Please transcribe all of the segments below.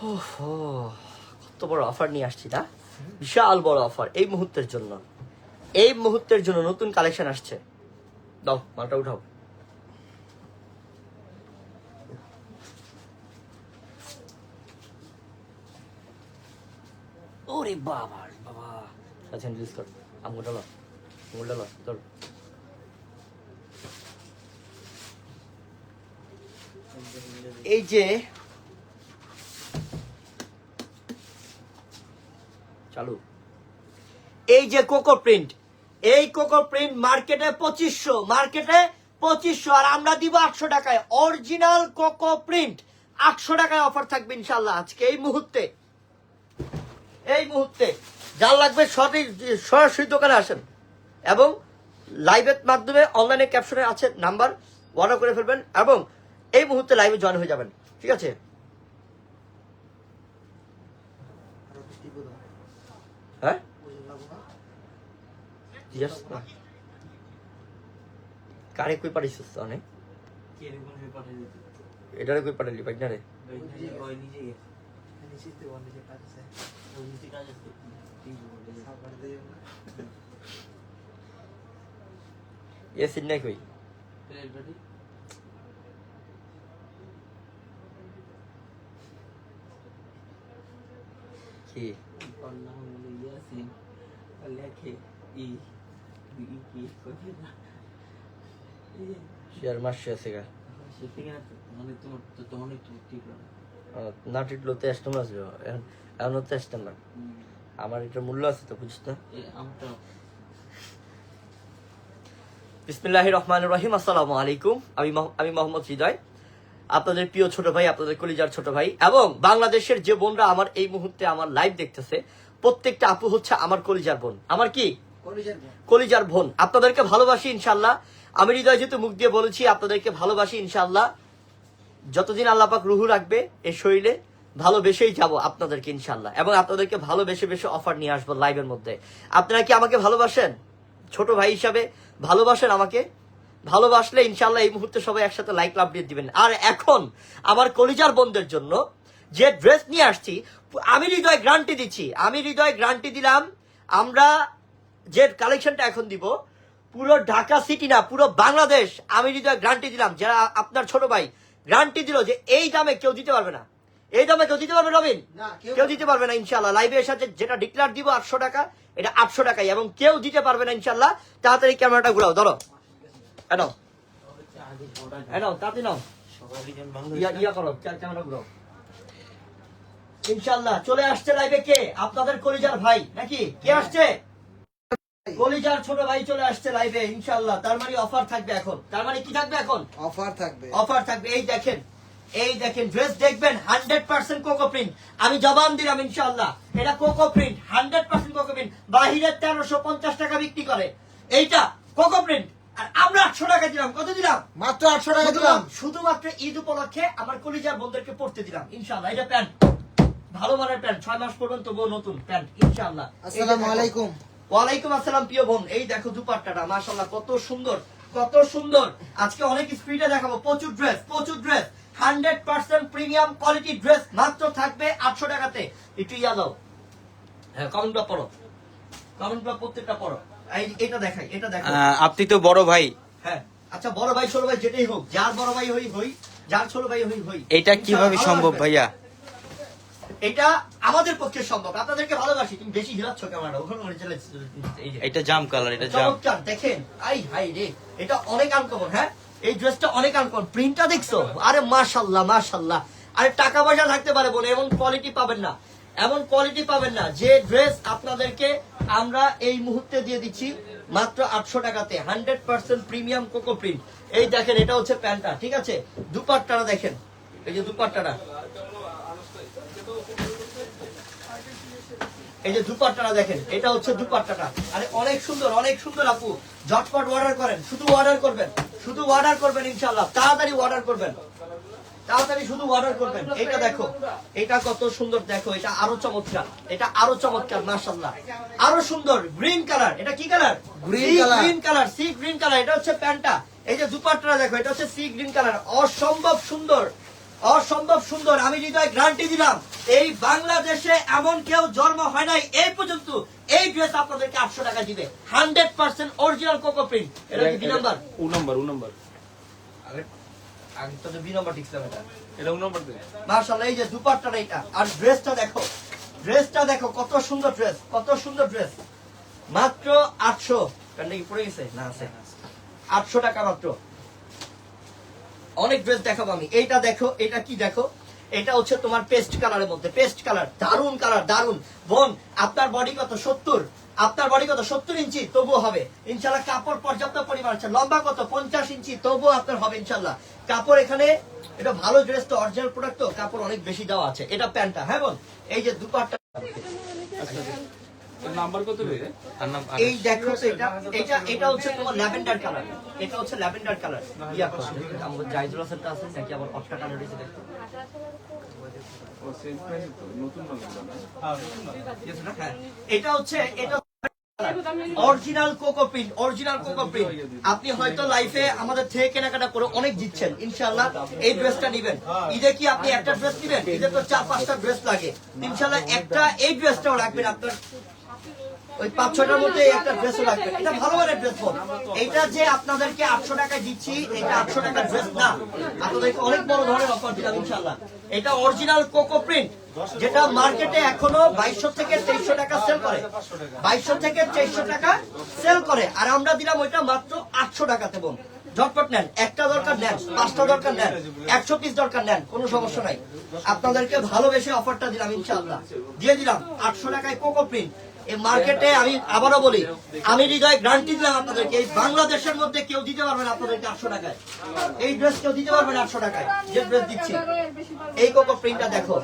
কত বড় অফার নিয়ে আসছি না? বিশাল বড় অফার এই মুহূর্তের জন্য। এই মুহূর্তের জন্য নতুন কালেকশন আসছে। দাও, মালটা উঠাও। ওরে বাবা বাবা। আচ্ছা রিলিজ কর আঙুলটা লো আঙুলটা লো তোর এই যে চালু। এই যে কোকো প্রিন্ট, এই কোকো প্রিন্ট মার্কেটে পঁচিশশো মার্কেটে পঁচিশশো, আর আমরা দিব আটশো টাকায়। অরিজিনাল কোকো প্রিন্ট, আটশো টাকায় অফার থাকবে ইনশাল্লাহ আজকে, এই মুহূর্তে। এই মুহূর্তে। যার লাগবে সঠিক, সরাসরি দোকানে আসেন। এবং লাইভের মাধ্যমে অনলাইনে ক্যাপশনে আছে নাম্বার অর্ডার করে ফেলবেন এবং এই মুহূর্তে লাইভে জয়েন হয়ে যাবেন। ঠিক আছে? হ্যাঁ? Yes, না। কারে কই তো অনেক? এটারে কই পাঠালি পাই না। রে এ সিন নাই কই কি? শেয়ার মাসে আছে গা আহ, না টিটলো তো এস্টম আসবে এখন এখন তো এস্টম না আমার এটা মূল্য আছে তো বুঝিস না বিসমিল্লাহ রহমান রহিম আসসালামু আলাইকুম আমি আমি মোহাম্মদ হৃদয় আপনাদের প্রিয় ছোট ভাই আপনাদের কলিজার ছোট ভাই এবং বাংলাদেশের যে বোনরা আমার এই মুহূর্তে আমার লাইভ দেখতেছে প্রত্যেকটা আপু হচ্ছে আমার কলিজার বোন। আমার কি? কলিজার বোন। আপনাদেরকে ভালোবাসি ইনশাল্লাহ আমি হৃদয় যেহেতু মুখ দিয়ে বলেছি আপনাদেরকে ভালোবাসি ইনশাল্লাহ যতদিন আল্লাপাক রুহু রাখবে এই শরীরে ভালোবেসেই যাব আপনাদেরকে ইনশাল্লাহ এবং আপনাদেরকে ভালোবেসে বেশি অফার নিয়ে আসব লাইভের মধ্যে। আপনারা কি আমাকে ভালোবাসেন? ছোট ভাই হিসাবে ভালোবাসেন আমাকে? ভালোবাসলে ইনশাল্লাহ এই মুহূর্তে সবাই একসাথে লাইক লাভ দিয়ে দিবেন। আর এখন আমার কলিজার বোনদের জন্য যে ড্রেস নিয়ে আসছি আমি হৃদয় গ্রান্টি দিচ্ছি আমি হৃদয় গ্রান্টি দিলাম আমরা যে কালেকশনটা এখন দিব পুরো ঢাকা সিটি না পুরো বাংলাদেশ আমি হৃদয় গ্রান্টি দিলাম। যারা আপনার ছোট ভাই গ্রান্টি দিল যে এই দামে কেউ দিতে পারবে না। এই দামে কেউ দিতে পারবে রবিন? কেউ- কেউ দিতে পারবে না ইনশাল্লাহ লাইভে এসে যে- যেটা ডিক্লার দিব আটশো টাকা এটা আটশো টাকাই এবং কেউ দিতে পারবে না ইনশাল্লাহ তাড়াতাড়ি ক্যামেরাটা ঘুরাও ধরো। এনো এনো তাড়াতাড়ি নাও। ইয়া ইয়া করো ক্যামেরা ঘুরাও। ইনশাল্লাহ চলে আসছে লাইভে কে? আপনাদের কলিজার ভাই নাকি? কে আসছে? কলিজার ছোট ভাই চলে আসছে লাইভে ইনশাল্লাহ তার মানে অফার থাকবে এখন। তার মানে কি থাকবে এখন? অফার থাকবে। অফার থাকবে। এই দেখেন এই দেখেন ড্রেস দেখবেন হান্ড্রেড পার্সেন্ট কোকো প্রিন্ট আমি জবান দিলাম ইনশাল্লাহ এটা coco print hundred percent coco print বাহিরের তেরোশো পঞ্চাশ টাকা বিক্রি করে। এইটা কোকো প্রিন্ট আর আমরা আটশো টাকা দিলাম। কত দিলাম? মাত্র আটশো টাকা দিলাম। শুধুমাত্র- ঈদ উপলক্ষে আমার কলিজার বন্ধুদেরকে পড়তে দিলাম ইনশাল্লাহ এটা প্যান্ট। ভালো মানের প্যান্ট। ছয় মাস পর্যন্ত তবুও নতুন প্যান্ট ইনশাল্লাহ আসসালামু আলাইকুম। ওয়ালাইকুম আসসালাম প্রিয় বোন। এই দেখো দুপাট্টাটা মাশাল্লাহ কত সুন্দর কত সুন্দর। আজকে অনেক স্পিডে দেখাবো প্রচুর ড্রেস প্রচুর dress hundred percent premium quality dress মাত্র থাকবে আটশো টাকাতে। একটু ইয়া দাও হ্যাঁ কমেন্টটা পড়ো। কমেন্টটা প্রত্যেকটা পড়ো। এটা দেখাই এটা দেখো আহ, আপনি তো বড় ভাই। হ্যাঁ আচ্ছা বড় ভাই ছোট ভাই যেটাই হোক যার বড় ভাই হই হই যার ছোট ভাই হই হই। এটা কীভাবে সম্ভব ভাইয়া। এটা আমাদের পক্ষে সম্ভব। আপনাদেরকে ভালোবাসি তুমি বেশি হিলাচ্ছ ওখানে এটা জাম কালার এটা জাম। দেখেন। আই হাই রে এটা অনেক আনকমন হ্যাঁ? এই ড্রেসটা অনেক আনকমন প্রিন্টটা দেখছ? আরে মাশাল্লাহ মাশাল্লাহ। আরে টাকা পয়সা থাকতে পারে বলে এমন কোয়ালিটি পাবেন না। এমন কোয়ালিটি পাবেন না। যে ড্রেস আপনাদেরকে আমরা এই মুহূর্তে দিয়ে দিচ্ছি মাত্র আটশো টাকাতে hundred percent premium coco print এই দেখেন এটা হচ্ছে প্যান্টটা ঠিক আছে? দুপাট্টাটা দেখেন। এই যে দুপাট্টাটা। এই যে দুপাট্টাটা দেখেন এটা হচ্ছে দুপাট্টাটা। আরে অনেক সুন্দর অনেক সুন্দর আপু। ঝটপট অর্ডার করেন শুধু অর্ডার করবেন শুধু অর্ডার করবেন ইনশাল্লাহ তাড়াতাড়ি অর্ডার করবেন। তাড়াতাড়ি শুধু অর্ডার করবেন। এটা দেখো এটা কত সুন্দর দেখো এটা আরও চমৎকার এটা আরও চমৎকার মাশাল্লাহ আরও সুন্দর গ্রিন কালার এটা কি colour color. Green colour sea green colour এটা হচ্ছে প্যান্টটা। এই যে দুপাট্টাটা দেখো এটা হচ্ছে সি গ্রিন কালার অসম্ভব সুন্দর। অসম্ভব সুন্দর আমি হৃদয় গ্রান্টি দিলাম। এই বাংলাদেশে এমন কেউ জন্ম হয় নাই এই পর্যন্ত এই ড্রেস আপনাদেরকে আটশো টাকা দিবে। Hundred percent original coco print এটা কি নাম্বার? উ নাম্বার উ নাম্বার। আমি তো বি নাম্বার টিকছিলাম এটা নাম্বার দে এই যে দুপাট্টাটা এটা। আর ড্রেসটা দেখো ড্রেসটা দেখো কত সুন্দর ড্রেস কত সুন্দর ড্রেস মাত্র আটশো। প্যান্টটা কি পড়ে গেছে? না আছে। আটশো টাকা মাত্র। অনেক ড্রেস দেখাবো আমি। এইটা দেখো, এটা কি দেখো? এটা হচ্ছে তোমার পেস্ট কালারের মধ্যে। পেস্ট কালার দারুণ কালার দারুণ বোন, আপনার বডি কত সত্তর? আপনার বডি কত সত্তর ইঞ্চি? তবুও হবে। ইনশাল্লাহ কাপড় পর্যাপ্ত পরিমাণ আছে। লম্বা কত? পঞ্চাশ ইঞ্চি। তবুও আপনার হবে ইনশাল্লাহ কাপড় এখানে, এটা ভালো ড্রেস তো অরিজিনাল প্রোডাক্ট তো, কাপড় অনেক বেশি দেওয়া আছে। এটা প্যান্টটা হ্যাঁ বোন? এই যে দুপাট্টা নাম্বার কত রে? এই দেখো তো এটা এটা এটা হচ্ছে তোমার ল্যাভেন্ডার কালার। এটা হচ্ছে ল্যাভেন্ডার কালার। ইয়া করো আমাদের জাইজুল হাসানটা আছে নাকি আবার অটকা কালার রয়েছে দেখো। ও সেম প্রাইস তো নতুন মালগুলো না? হ্যাঁ, এটা হচ্ছে এটা original coco print original coco print. আপনি হয়তো লাইফে আমাদের থেকে কেনাকাটা করে অনেক জিতছেন। ইনশাআল্লাহ এই ড্রেসটা নিবেন। ঈদে কি আপনি একটা ড্রেস নিবেন? ঈদে তো চার পাঁচটা ড্রেস লাগে। ইনশাআল্লাহ একটা এই ড্রেসটাও রাখবেন আপনার ওই পাঁচ ছটার মধ্যে একটা ড্রেসও রাখবেন এটা ভালো ড্রেস ফোন এটা যে আপনাদেরকে আটশো টাকায় দিচ্ছি, এটা আটশো টাকার ড্রেস না। আপনাদেরকে অনেক বড় ধরনের অফার দিলাম, ইনশাআল্লাহ। এটা অরিজিনাল কোকো প্রিন্ট যেটা মার্কেটে এখনও বাইশশো থেকে তেইশশো টাকা সেল করে। বাইশশো থেকে তেইশশো টাকা সেল করে। আর আমরা দিলাম ওইটা মাত্র আটশো টাকাতে, বোন। ঝটপট নেন। একটা দরকার নেন, পাঁচটা দরকার নেন, একশো পিস দরকার নেন, কোনো সমস্যা নাই। আপনাদেরকে ভালোবেসে অফারটা দিলাম ইনশাল্লাহ দিয়ে দিলাম আটশো টাকায় কোকো প্রিন্ট এই মার্কেটে আমি আবারও বলি, আমি হৃদয় গ্যারান্টি দিলাম আপনাদেরকে, এই বাংলাদেশের মধ্যে কেউ দিতে পারবে না আপনাদেরকে আটশো টাকায়। এই ড্রেস কেউ দিতে পারবে না আটশো টাকায়, যে ড্রেস দিচ্ছি। এই কোকো প্রিন্টটা দেখো,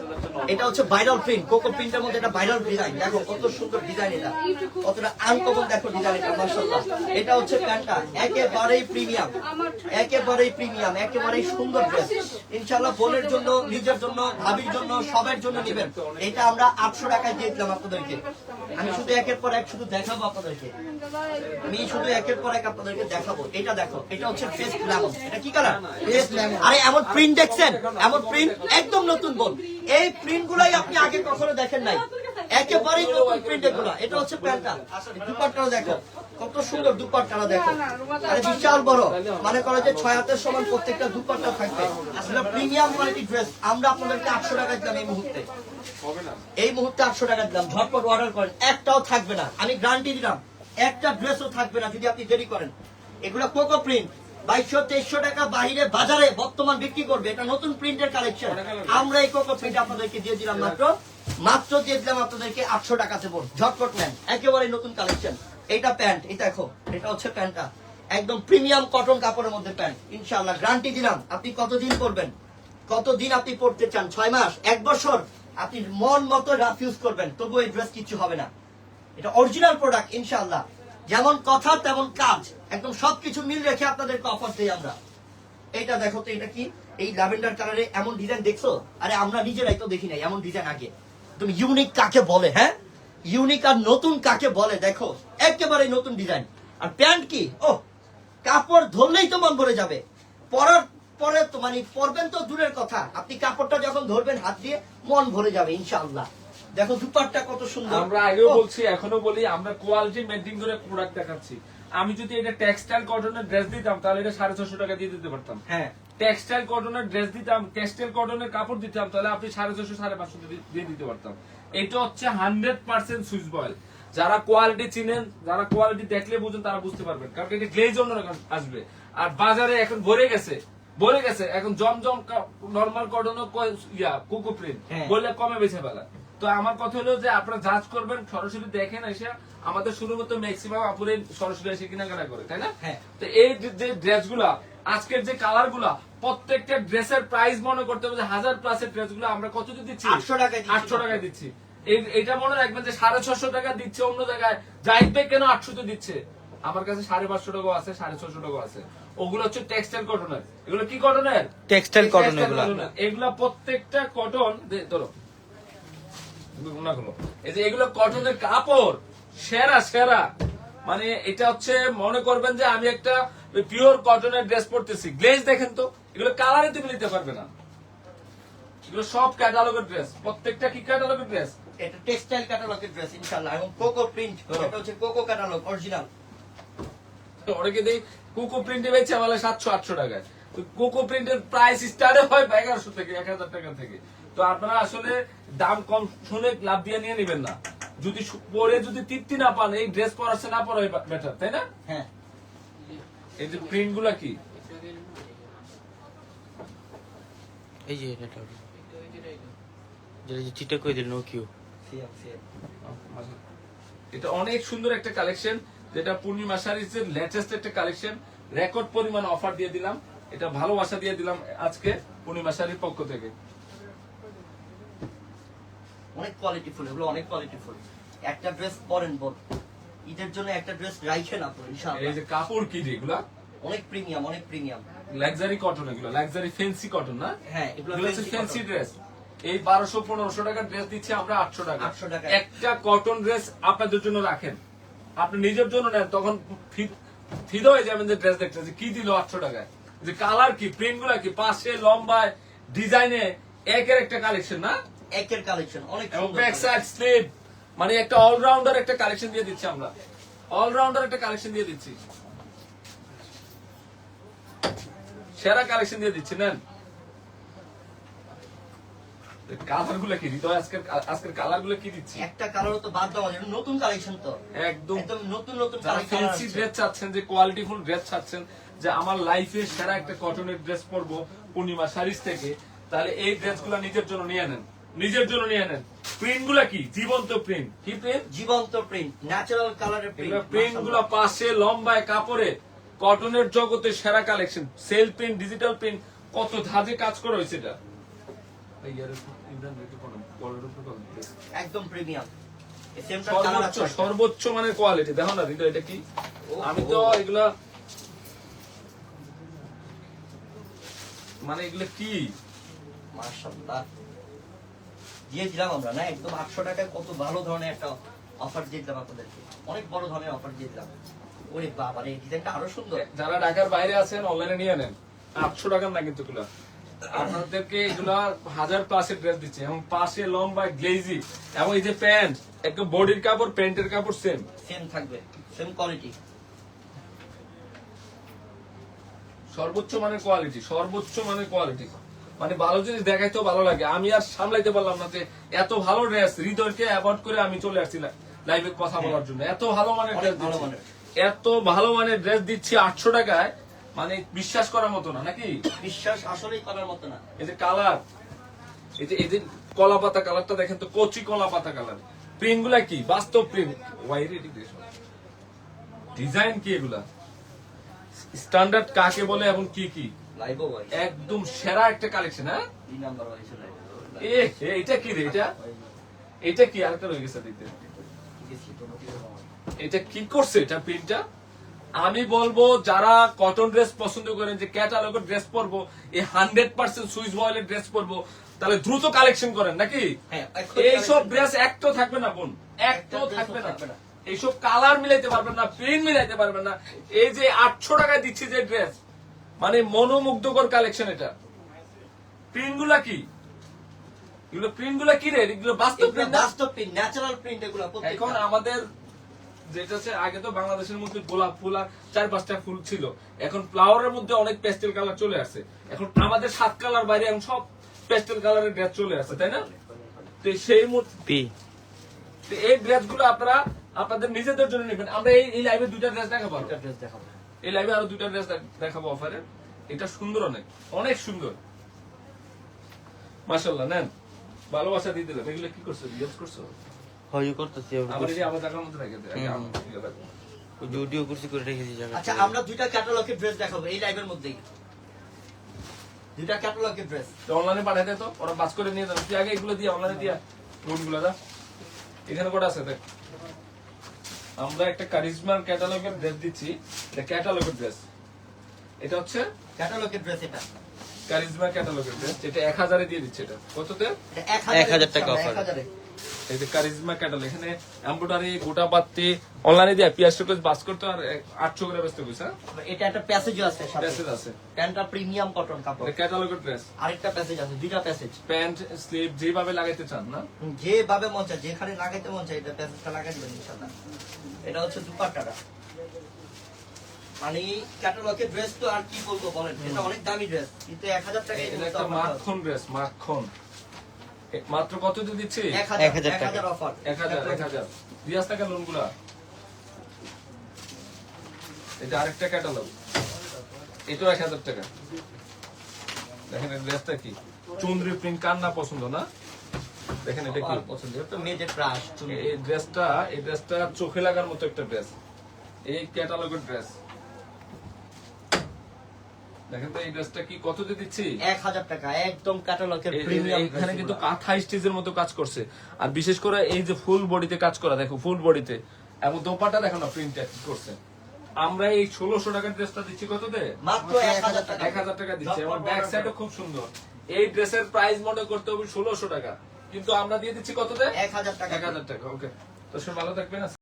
এটা হচ্ছে ভাইরাল প্রিন্ট কোকো প্রিন্টের মধ্যে এটা ভাইরাল ডিজাইন দেখো কত সুন্দর ডিজাইন এটা। কতটা দেখো ডিজাইন এটা, মাশাআল্লাহ। এটা হচ্ছে প্যান্টটা, একেবারেই প্রিমিয়াম একেবারেই প্রিমিয়াম একেবারেই সুন্দর ড্রেস ইনশাআল্লাহ বোনের জন্য, নিজের জন্য, ভাবির জন্য, সবার জন্য নেবেন। এটা আমরা আটশো টাকায় দিয়ে দিলাম আপনাদেরকে। আমি শুধু একের পর এক শুধু দেখাবো আপনাদেরকে। আমি শুধু একের পর এক আপনাদেরকে দেখাবো। এটা দেখো এটা হচ্ছে ফেস লেমন এটা কি কালার আরে এমন প্রিন্ট দেখছেন? এমন প্রিন্ট একদম নতুন বোন। এই প্রিন্ট গুলাই আপনি আগে কখনো দেখেন নাই। একেবারেই নতুন প্রিন্ট এটা হচ্ছে প্যান্টটা। দুপাট্টাটা দেখো কত সুন্দর দুপাট্টাটা দেখো। আরে বিশাল বড়। মানে করে যে ছয় হাতের সমান প্রত্যেকটা দুপাট্টা থাকবে। আসলে প্রিমিয়াম কোয়ালিটি ড্রেস আমরা আপনাদেরকে আটশো টাকা দিলাম এই মুহূর্তে। এই মুহূর্তে আটশো টাকা দিলাম ঝটপট অর্ডার করেন। একটাও থাকবে না। আমি গ্যারান্টি দিলাম একটা ড্রেসও থাকবে না যদি আপনি দেরি করেন। এগুলো কোকো প্রিন্ট বাইশশো তেইশশো টাকা বাইরে বাজারে বর্তমান বিক্রি করবে। এটা নতুন প্রিন্টের কালেকশন আমরা এই কোকো প্রিন্ট আপনাদেরকে দিয়ে দিলাম মাত্র মাত্র দিয়ে দিলাম আপনাদেরকে আটশো টাকাতে পড় ঝটপট নেন। একেবারে নতুন কালেকশন এইটা প্যান্ট এই দেখো, এটা হচ্ছে প্যান্টটা। একদম প্রিমিয়াম কটন কাপড়ের মধ্যে প্যান্ট। ইনশাআল্লাহ গ্যারান্টি দিলাম। আপনি কতদিন পরবেন? কতদিন আপনি পড়তে চান? ছয় মাস? এক বছর? আপনি মন মতো রাফ ইউজ করবেন। তবু এই ড্রেস কিছু হবে না। এটা অরিজিনাল প্রোডাক্ট ইনশাআল্লাহ। যেমন কথা, তেমন কাজ। একদম সবকিছু মিল রেখে আপনাদেরকে অফার দিই আমরা। এইটা দেখো তো, এটা কি? এই ল্যাভেন্ডার কালারে এমন ডিজাইন দেখছ? আরে আমরা নিজেরাই তো দেখি নাই, এমন ডিজাইন আগে। তুমি ইউনিক কাকে বলে হ্যাঁ? ইউনিক আর নতুন কাকে বলে দেখো একেবারে নতুন ডিজাইন আর প্যান্ট কি? ও কাপড় ধরলেই তো মন ভরে যাবে। পরার পরে তো মানে পরবেন তো দূরের কথা। আপনি কাপড়টা যখন ধরবেন হাত দিয়ে মন ভরে যাবে ইনশাআল্লাহ। দেখো দুপাটটা কত সুন্দর। আমরা আগেও বলছি এখনও বলি আমরা কোয়ালিটি মেনটেন করে প্রোডাক্ট দেখাচ্ছি। আমি যদি এটা টেক্সটাইল কটনের ড্রেস দিতাম তাহলে এটা সাড়ে ছশো টাকা দিয়ে দিতে পারতাম। হ্যাঁ। টেক্সটাইল কটনের ড্রেস দিতাম টেক্সটাইল কটনের কাপড় দিতাম তাহলে আপনি সাড়ে ছশো সাড়ে পাঁচশো দিয়ে দিতে পারতাম। এটা হচ্ছে হান্ড্রেড পার্সেন্ট সুইচ বয়েল যারা কোয়ালিটি চিনেন যারা কোয়ালিটি দেখলে বুঝেন তারা বুঝতে পারবেন। কারণ এটা গ্লেজ অন্যরকম আসবে। আর বাজারে এখন ভরে গেছে ভরে গেছে এখন জমজম নর্মাল কটন ইয়া কুকু প্রিন্ট হ্যাঁ। বললে কমে বেছে ফেলা। তো আমার কথা হলো যে আপনারা যাচ করবেন সরাসরি দেখেন এসে আমাদের শুরু মতো ম্যাক্সিমাম আপুরে সরাসরি এসে কেনাকাটা করে তাই না? হ্যাঁ। তো এই যে- যে ড্রেসগুলা আজকের যে কালারগুলা প্রত্যেকটা ড্রেসের প্রাইস মনে করতে হবে যে হাজার প্লাসের ড্রেসগুলো আমরা কত দিচ্ছি? 800 টাকায় আটশো টাকায় দিচ্ছি। এটা মনে রাখবেন যে সাড়ে ছশো টাকা দিচ্ছে অন্য জায়গায়। ভাই কেন আটশো তে দিচ্ছে? আমার কাছে সাড়ে পাঁচশো টাকা আছে সাড়ে ছশো টাকা আছে। ওগুলো হচ্ছে টেক্সটাইল কটনের এগুলো কি কটনের টেক্সটাইল কটন এগুলা। প্রত্যেকটা কটন ধরো। এই যে এগুলো কটনের কাপড় সেরা সেরা। মানে এটা হচ্ছে মনে করবেন যে আমি একটা পিওর কটনের ড্রেস পরতেছি। গ্লেজ দেখেন তো এগুলো কালারে তুমি নিতে পারবে না। এগুলো সব ক্যাটালগের ড্রেস প্রত্যেকটা কি ক্যাটালগের ড্রেস এটা টেক্সটাইল ক্যাটালগের ড্রেস ইনশাআল্লাহ এবং কোকো প্রিন্ট হ্যাঁ। এটা হচ্ছে কোকো ক্যাটালগ অরিজিনাল অনেকে দেই কোকো প্রিন্টে বেচে বলে সাতশো আটশো টাকায়। কোকো প্রিন্টের প্রাইস স্টার্ট হয় এগারোশো থেকে এক হাজার টাকা থেকে। তো আপনারা আসলে দাম কম শুনে লাভ দিয়ে নিয়ে নেবেন না। যদি পরে যদি তৃপ্তি না পান এই ড্রেস পরাচ্ছে না পরাই বেটার তাই না? হ্যাঁ। এই যে প্রিন্টগুলা কি? এই যে এটা যেটা যে চিটা করে দিল নো কিউ সিএম সিএম এটা অনেক সুন্দর একটা কালেকশন যেটা পূর্ণিমা শাড়িজের লেটেস্ট একটা কালেকশন রেকর্ড পরিমাণ অফার দিয়ে দিলাম। এটা ভালোবাসা দিয়ে দিলাম আজকে পূর্ণিমা শাড়ির পক্ষ থেকে। অনেক কোয়ালিটি ফুল এগুলো অনেক কোয়ালিটি ফুল। একটা ড্রেস পরেন বোন ঈদের জন্য একটা ড্রেস রাইখেন আপনি এই যে কাপড় কি এগুলা? অনেক প্রিমিয়াম অনেক প্রিমিয়াম লাক্সারি কটন এগুলো লাক্সারি ফেন্সি কটন না? হ্যাঁ এগুলো হচ্ছে cotton। ড্রেস এই বারোশো পনেরোশো টাকার ড্রেস দিচ্ছি আমরা আটশো টাকা। 800 টাকায়। একটা কটন ড্রেস আপনাদের জন্য রাখেন। আপনি নিজের জন্য নেন তখন ফিদা হয়ে যাবেন যে ড্রেস দেখতে। যে কি দিল আটশো টাকায়? যে কালার কি প্রিন্টগুলা কি? পাশে লম্বায় ডিজাইনে একের একটা কালেকশন না? একের কালেকশন অনেক ব্যাক সাইড স্লিভ মানে একটা অলরাউন্ডার একটা কালেকশন দিয়ে দিচ্ছি আমরা। অলরাউন্ডার একটা কালেকশন দিয়ে দিচ্ছি। সেরা কালেকশন দিয়ে দিচ্ছি নেন। কালারগুলো কি? হৃদয় আজকের আজকের কালারগুলো কি দিচ্ছি? একটা কালারও তো বাদ দেওয়া নতুন কালেকশন তো। একদম। একদম নতুন নতুন যারা ফ্যান্সি ড্রেস চাচ্ছেন যে কোয়ালিটিফুল ড্রেস চাচ্ছেন যে আমার লাইফে সেরা একটা কটনের ড্রেস পরবো পূর্ণিমা শাড়িজ থেকে তাহলে এই ড্রেসগুলো নিজের জন্য নিয়ে নেন। নিজের জন্য নিয়ে নেন। প্রিন্টগুলা কি? জীবন্ত প্রিন্ট। কি প্রিন্ট? জীবন্ত প্রিন্ট ন্যাচারাল কালারের প্রিন্ট প্রিন্টগুলো পাশে লম্বায় কাপড়ে কটনের জগতে সেরা collection sell print digital print কত ধাজে কাজ করা হয়েছে এটা? একদম প্রিমিয়াম সর্বোচ্চ সর্বোচ্চ মানের কোয়ালিটি দেখো না হৃদয় এটা কি? আমি তো এগুলা মানে এগুলো কি? মাশাআল্লাহ। দিয়ে দিলাম আমরা না? একদম আটশো টাকায় কত ভালো ধরনের একটা অফার দিয়ে দিলাম আপনাদেরকে। অনেক বড় ধরনের অফার দিয়ে দিলাম ওরে বাবা রে ডিজাইনটা আরও সুন্দর। যারা ঢাকার বাইরে আছেন অনলাইনে নিয়ে নেন। আটশো টাকার না কিন্তু এগুলা। আপনাদেরকে এগুলা হাজার প্লাসের ড্রেস দিচ্ছে। এবং পাশে লম্বা গ্লেজি এবং এই যে প্যান্ট একদম বডির কাপড় প্যান্টের কাপড় সেম সেম থাকবে সেম কোয়ালিটি সর্বোচ্চ মানের কোয়ালিটি সর্বোচ্চ মানের কোয়ালিটি মানে ভালো জিনিস দেখাইতেও ভালো লাগে। আমি আর সামলাইতে পারলাম না যে এত ভালো ড্রেস হৃদয়কে অ্যাভয়েড করে আমি চলে আসছি লাইভে কথা বলার জন্য। এত ভালো মানের। এত ভালো মানের ড্রেস দিচ্ছি আটশো টাকায় মানে বিশ্বাস করার মতো না নাকি? বিশ্বাস আসলেই করার মতো না। এই যে কালার এই যে এই যে কলা পাতা কালারটা দেখেন তো কচি কলা পাতা কালার প্রিন্টগুলা কি? বাস্তব প্রিন্ট ডিজাইন কি এগুলা? স্ট্যান্ডার্ড কাকে বলে এবং কি কি? একদম সেরা একটা কালেকশন হ্যাঁ? এটা কি রে এটা? এটা কি আরেকটা রয়ে গেছে দেখতে? এটা কি করছে এটা প্রিন্টটা আমি বলব যারা কটন ড্রেস পছন্দ করেন যে ক্যাটালগের ড্রেস পরবো এই হান্ড্রেড পার্সেন্ট সুইচ বয়েলের ড্রেস পরবো তাহলে দ্রুত কালেকশন করেন নাকি? হ্যাঁ, এইসব ড্রেস একটাও থাকবে না বোন। একটাও একটা থাকবে না। এইসব কালার মিলাইতে পারবেন না প্রিন্ট মিলাইতে পারবেন না। এই যে আটশো টাকায় দিচ্ছি যে ড্রেস মানে মনোমুগ্ধকর কালেকশন এটা। প্রিন্টগুলা কি? এগুলো প্রিন্টগুলা কি রে? এগুলো বাস্তব প্রিন্ট বাস্তব প্রিন্ট ন্যাচারাল প্রিন্ট এগুলো এখন আমাদের যেটা হচ্ছে আগে তো বাংলাদেশের মধ্যে গোলাপ ফুল আর চার পাঁচটা ফুল ছিল। এখন ফ্লাওয়ারের মধ্যে অনেক পেস্টেল কালার চলে আসছে। এখন আমাদের সাত কালার বাইরে এখন সব পেস্টেল কালারের ড্রেস চলে আসছে তাই না? তো সেই মুহূর্তে এই ড্রেসগুলো আপনারা আপনাদের নিজেদের জন্য নেবেন। আমরা এই লাইভে দুইটা ড্রেস দেখাবো। একটা ড্রেস দেখাবো। এই লাইভে আরও দুইটা ড্রেস দেখাবো অফারে এটা সুন্দর অনেক অনেক সুন্দর। মাশাল্লাহ নেন। ভালোবাসা দিয়ে দিলাম এগুলো কি করছ? রিয়াজ করছ? হয় করতেছি আমার এই যে আমার দেখার মতো রেখে দে। রাখো। ভিডিও করছি করে রেখেছি জায়গা আচ্ছা আমরা দুইটা ক্যাটালগের ড্রেস দেখাবো এই লাইভের মধ্যেই। দুইটা ক্যাটালগের ড্রেস তো অনলাইনে পাঠাই দে তো ওরা বাস করে নিয়ে যাবে। তুই আগে এগুলো দিয়ে অনলাইনে দিয়া গুলো দা। এখানে কটা আছে দেখ। আমরা একটা কারিজমার ক্যাটালগের ড্রেস দিচ্ছি এটা ক্যাটালগের ড্রেস এটা হচ্ছে ক্যাটালগের ড্রেস এটা। কারিজমা ক্যাটালগের ড্রেস যেটা এক হাজারে দিয়ে দিচ্ছে এটা। কততে? এটা এক হাজার টাকা দিচ্ছি এই যে কারিজমা ক্যাটালগ এখানে এমব্রয়ডারি গোটা পাত্তি অনলাইনে দিয়ে পিয়াস করে বাস করতে আর আটশো করে ব্যস্ত কইছে এটা একটা প্যাসেজও আছে প্যাসেজ আছে। প্যান্টটা প্রিমিয়াম কটন কাপড়। ক্যাটালগের ড্রেস আরেকটা প্যাসেজ আছে দুইটা প্যাসেজ। প্যান্ট স্লিভ যেভাবে লাগাইতে চান না? যেভাবে মন চায় যেখানে লাগাইতে মন চায় এটা প্যাসেজটা লাগাই দিবেন ইনশাআল্লাহ। এটা হচ্ছে দুপাট্টাটা। মানে ক্যাটালগের ড্রেস তো আর কি বলব বলেন? এটা অনেক দামি ড্রেস কিন্তু এক হাজার টাকা এটা একটা মাখন ড্রেস মাখন। মাত্র কত দিয়ে দিচ্ছি? এক হাজার এক হাজার এক টাকা। এক হাজার এক হাজার। দিয়াস টাকা লোনগুলা এটা আরেকটা ক্যাটালগ এটাও এক হাজার টাকা। দেখেন এই ড্রেসটা কি? চুন্দ্রি প্রিন্ট কার না পছন্দ না? দেখেন এটা কি? পছন্দ এটা তো মেয়েদের ক্রাশ এই ড্রেসটা এই ড্রেসটা চোখে লাগার মতো একটা ড্রেস এই ক্যাটালগের ড্রেস দেখেন তো এই ড্রেসটা কি কত দিয়ে দিচ্ছি? এক হাজার টাকা একদম ক্যাটালগের প্রিমিয়াম এইখানে কিন্তু কাঁথা স্টিচের মতো কাজ করছে। আর বিশেষ করে এই যে ফুল বডিতে কাজ করা দেখো ফুল বডিতে। এবং দোপাটা দেখো না প্রিন্ট করছে। আমরা এই ষোলোশো টাকার ড্রেসটা দিচ্ছি কততে মাত্র এক হাজার টাকা। টাকা দিচ্ছি। এবং ব্যাক সাইডও খুব সুন্দর। এই ড্রেসের প্রাইস মনে করতে হবে ষোলোশো টাকা। কিন্তু আমরা দিয়ে দিচ্ছি কততে এক হাজার টাকা। এক হাজার টাকা ওকে তো সে ভালো থাকবেন